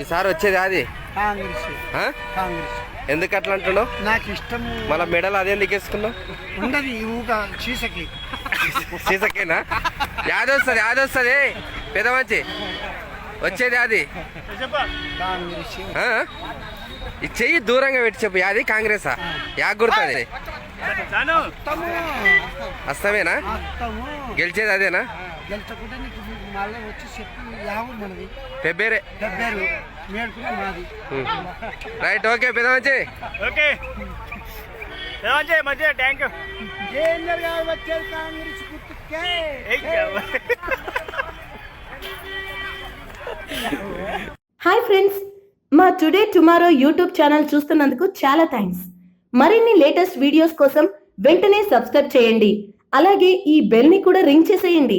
ఈసారి వచ్చేది అది? కాంగ్రెస్. ఆ? కాంగ్రెస్. ఎందుకు అట్లా అంటున్నావు? నాకు ఇష్టము మళ్ళీ మెడల్ అదే ఎందుకు వేసుకున్నావు ఉండదు ఈ ఊక చీసకి. సీసకేనా యాది వస్తుంది యాది వస్తుంది పెద్ద మంచి. వచ్చేది అది? ఈ చెయ్యి దూరంగా పెట్టి చెప్పు. యాది కాంగ్రెసా? యా గుర్తుంది. అస్తమేనా? గెలిచేది అదేనా? గెలుచకుంటే నీకు మళ్ళీ వచ్చి చెప్పి యావు మనది. పెబ్బేరే. మాది. రైట్ ఓకే పెద్ద మంచి కేంద్ర గారు వచ్చేది కాంగ్రెస్ గుర్తుకే. హాయ్ ఫ్రెండ్స్ మా టుడే టుమారో యూట్యూబ్ ఛానల్ చూస్తున్నందుకు చాలా థ్యాంక్స్ మరిన్ని లేటెస్ట్ వీడియోస్ కోసం వెంటనే సబ్స్క్రైబ్ చేయండి. అలాగే ఈ బెల్ని కూడా రింగ్ చేసేయండి.